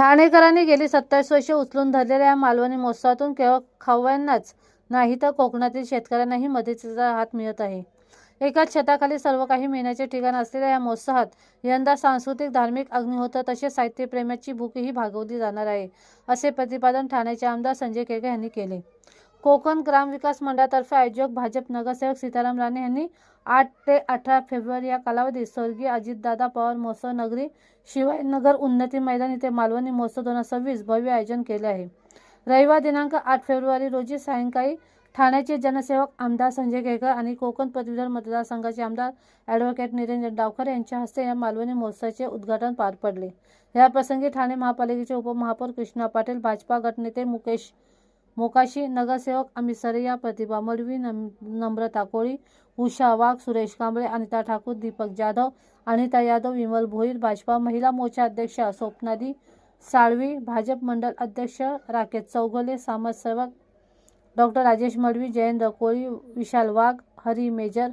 ठाणेकरांनी गेली सत्तावीस वर्षे उचलून धरलेल्या या मालवणी महोत्सवातून केवळ खवय्यांनाच नाही तर कोकणातील शेतकऱ्यांनाही मदतीचा हात मिळत आहे. एकाच छताखाली सर्व काही मिळण्याचे ठिकाण असलेल्या या महोत्सवात यंदा सांस्कृतिक धार्मिक अग्निहोत्र तसेच साहित्यप्रेमाची भूकही भागवली जाणार आहे असे प्रतिपादन ठाण्याचे आमदार संजय केळकर यांनी केले. कोकण ग्रामविकास मंडळातर्फे आयोजक भाजप नगरसेवक सीताराम राणे यांनी आठ ते अठरा फेब्रुवारी या कालावधीत स्वर्गीय अजितदादा पवार महोत्सव नगरी शिवाजीनगर उन्नती मैदान इथे मालवणी महोत्सव दोन हजार सव्वीस भव्य आयोजन केले आहे. रविवार दिनांक आठ फेब्रुवारी रोजी सायंकाळी ठाण्याचे जनसेवक आमदार संजय केळकर आणि कोकण पदवीधर मतदारसंघाचे आमदार ॲडव्होकेट निरंजन डावकर यांच्या हस्ते या मालवणी महोत्सवाचे उद्घाटन पार पडले. याप्रसंगी ठाणे महापालिकेचे उपमहापौर कृष्णा पाटील भाजपा गटनेते मुकेश मोकाशी नगरसेवक अमित सरेया प्रतिभा मडवी नम नम्रता कोळी उषा वाघ सुरेश कांबळे अनिता ठाकूर दीपक जाधव अनिता यादव विमल भोईर भाजपा महिला मोर्चा अध्यक्षा स्वप्नादी साळवी भाजप मंडळ अध्यक्ष राकेश चौगले समाजसेवक doctor Rajesh Madavi Jayendra Koli Vishal Wagh Hari major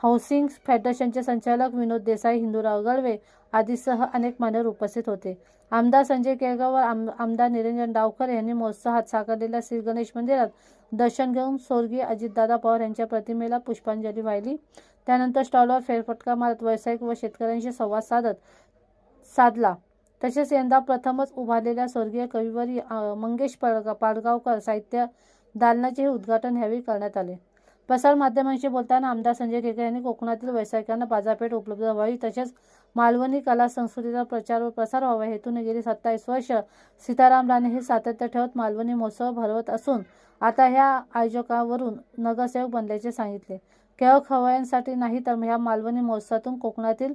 housing फेडरेशनचे संचालक विनोद देसाई हिंदूराव गळवे आदीसह अनेक मान्यवर उपस्थित होते. आमदार संजय केळगाव व आम आमदार निरंजन डावकर यांनी महोत्सवात साकारलेल्या श्री गणेश मंदिरात दर्शन घेऊन स्वर्गीय अजितदादा पवार यांच्या प्रतिमेला पुष्पांजली वाहिली. त्यानंतर स्टॉलवर फेरफटका मारत व्यावसायिक व शेतकऱ्यांशी संवाद साधत साधला. तसेच यंदा प्रथमच उभारलेल्या स्वर्गीय कविवरी मंगेश पाडगावकर साहित्य दालनाचे उद्घाटन यावेळी करण्यात आले. प्रसारमाध्यमांशी बोलताना आमदार संजय केळकर यांनी कोकणातील व्यावसायिकांना बाजारपेठ उपलब्ध व्हावी तसेच मालवणी कला संस्कृतीचा प्रचार व प्रसार व्हावा हेतूने गेली सत्तावीस वर्ष. सीताराम राणे हे सातत्य ठेवत मालवणी महोत्सव भरवत असून आता ह्या आयोजकावरून नगरसेवक बनल्याचे सांगितले. केवळ खवयांसाठी नाही तर ह्या मालवणी महोत्सवातून कोकणातील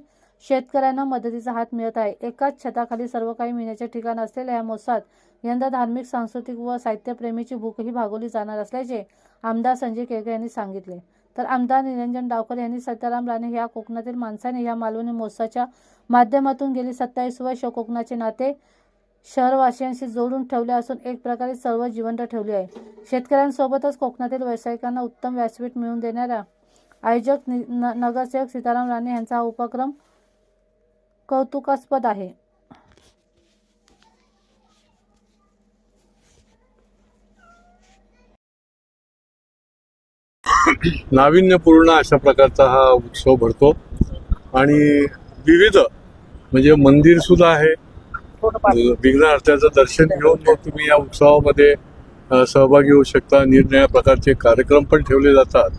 शेतकऱ्यांना मदतीचा हात मिळत आहे. एकाच छताखाली सर्व काही मिळण्याचे ठिकाण असलेल्या या मोसात यंदा धार्मिक सांस्कृतिक व साहित्यप्रेमीची भूकही भागवली जाणार असल्याचे आमदार संजय केळकर यांनी सांगितले. तर आमदार निरंजन डावकर यांनी सत्याराम राणे या कोकणातील माणसाने या मालवणी महोत्सवाच्या माध्यमातून गेली सत्तावीस वर्ष कोकणाचे नाते शहरवासियांशी जोडून ठेवले असून एक प्रकारे सर्व जिवंत ठेवले आहे. शेतकऱ्यांसोबतच कोकणातील व्यावसायिकांना उत्तम व्यासपीठ मिळवून देणाऱ्या आयोजक नि- न- नगरसेवक सीताराम राणे यांचा हा उपक्रम कौतुकास्पद आहे. नाविन्यपूर्ण अशा प्रकारचा हा उत्सव भरतो. आणि विविध म्हणजे मंदिर सुद्धा आहे. विघ्नहर्त्याचं दर्शन घेऊन मग तुम्ही या उत्सवामध्ये सहभागी होऊ शकता. निरनिळ्या प्रकारचे कार्यक्रम पण ठेवले जातात.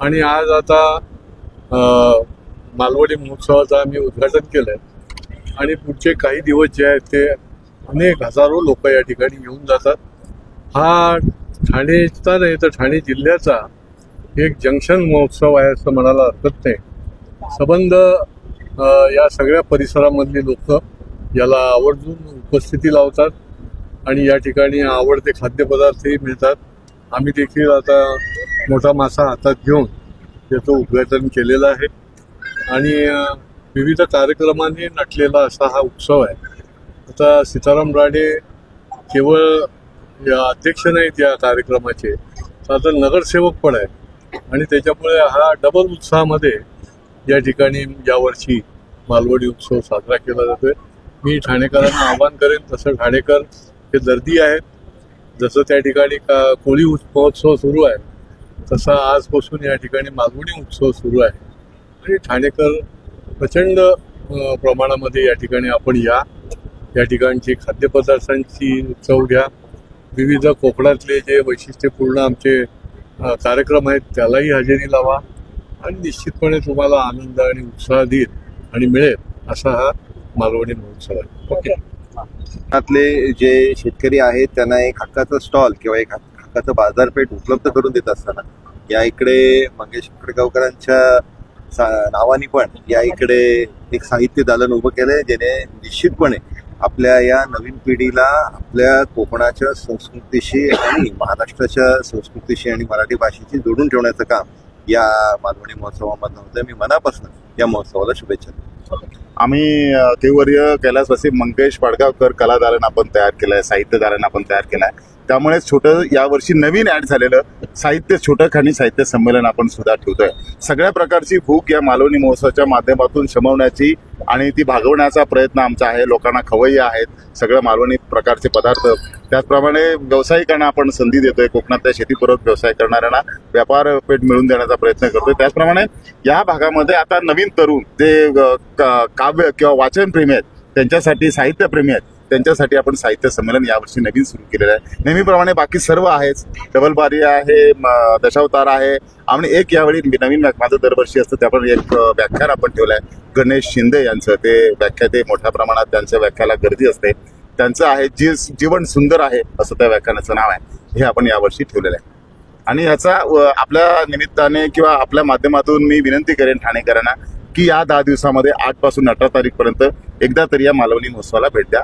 आणि आज आता मालवणी महोत्सवाचं आम्ही उद्घाटन केलं आहे आणि पुढचे काही दिवस जे आहेत ते अनेक हजारो लोक या ठिकाणी येऊन जातात. हा ठाणेचा नाही तर ठाणे जिल्ह्याचा एक जंक्शन महोत्सव आहे असं म्हणायला हरकत नाही. संबंध या सगळ्या परिसरामधली लोक याला आवर्जून उपस्थिती लावतात आणि या ठिकाणी आवडते खाद्यपदार्थही मिळतात. आम्ही देखील आता मोठा मासा हातात घेऊन याचं उद्घाटन केलेलं आहे. आणि विविध कार्यक्रमांनी नटलेला असा हा उत्सव आहे. आता सीताराम राणे केवळ या अध्यक्ष नाहीत या कार्यक्रमाचे तर आता नगरसेवक पण आहे आणि त्याच्यामुळे हा डबल उत्साहामध्ये या ठिकाणी यावर्षी मालवणी उत्सव साजरा केला जातोय. मी ठाणेकरांना आवाहन करेन तसं ठाणेकर हे दर्दी आहेत. जसं त्या ठिकाणी का कोळी उत्- महोत्सव सुरू आहे तसा आजपासून या ठिकाणी मालवणी उत्सव सुरू आहे. आणि ठाणेकर प्रचंड प्रमाणामध्ये या ठिकाणी आपण या. या ठिकाणची खाद्यपदार्थांची चव घ्या. विविध कोकणातले जे वैशिष्ट्यपूर्ण आमचे कार्यक्रम आहेत त्यालाही हजेरी लावा. आणि निश्चितपणे तुम्हाला आनंद आणि उत्साह देईल आणि मिळेल असा हा मालवणी महोत्सव आहे. ओके. कोकणातले जे शेतकरी आहेत त्यांना एक हक्काचा स्टॉल किंवा एक हक्काचं बाजारपेठ उपलब्ध करून देत असताना या इकडे मंगेश खडगावकरांच्या नावाने पण या इकडे एक साहित्य दालन उभं केलंय ज्याने निश्चितपणे आपल्या या नवीन पिढीला आपल्या कोकणाच्या संस्कृतीशी आणि महाराष्ट्राच्या संस्कृतीशी आणि मराठी भाषेशी जोडून ठेवण्याचं काम या मालवणी महोत्सवामधनं होतं मी मनापासून या महोत्सवाला शुभेच्छा देतो. आम्ही अ, कैलासवासी मंगेश पाडगावकर कलादालन आपण तयार केलं आहे साहित्यदालन आपण तयार केलं आहे त्यामुळे छोटं यावर्षी नवीन ऍड झालेलं साहित्य छोटं खाणी साहित्य संमेलन आपण सुद्धा ठेवतोय. सगळ्या प्रकारची भूक या मालवणी महोत्सवाच्या माध्यमातून शमवण्याची आणि ती भागवण्याचा प्रयत्न आमचा आहे. लोकांना खवय्या आहेत. सगळं मालवणी प्रकारचे पदार्थ. त्याचप्रमाणे व्यावसायिकांना आपण संधी देतोय. कोकणातल्या शेतीपूरक व्यवसाय करणाऱ्यांना व्यापार पेठ मिळवून देण्याचा प्रयत्न करतोय. त्याचप्रमाणे या भागामध्ये आता नवीन तरुण जे काव्य किंवा वाचनप्रेमी आहेत त्यांच्यासाठी साहित्यप्रेमी आहेत त्यांच्यासाठी आपण साहित्य संमेलन यावर्षी नवीन सुरू केलेलं आहे. नेहमीप्रमाणे बाकी सर्व आहेच डबल बारी आहे दशावतार आहे. आणि एक यावेळी नवीन माझं दरवर्षी असतं त्यावर एक व्याख्यान आपण ठेवलं आहे गणेश शिंदे यांचं ते व्याख्या ते मोठ्या प्रमाणात त्यांच्या व्याख्याला गर्दी असते. त्यांचं आहे जी जीवन सुंदर आहे असं त्या व्याख्यानाचं नाव आहे. हे आपण यावर्षी ठेवलेलं आहे. आणि ह्याचा आपल्या निमित्ताने किंवा आपल्या माध्यमातून मी विनंती करेन ठाणेकरांना की या दहा दिवसामध्ये आठपासून अठरा तारीखपर्यंत एकदा तरी या मालवणी महोत्सवाला भेट द्या.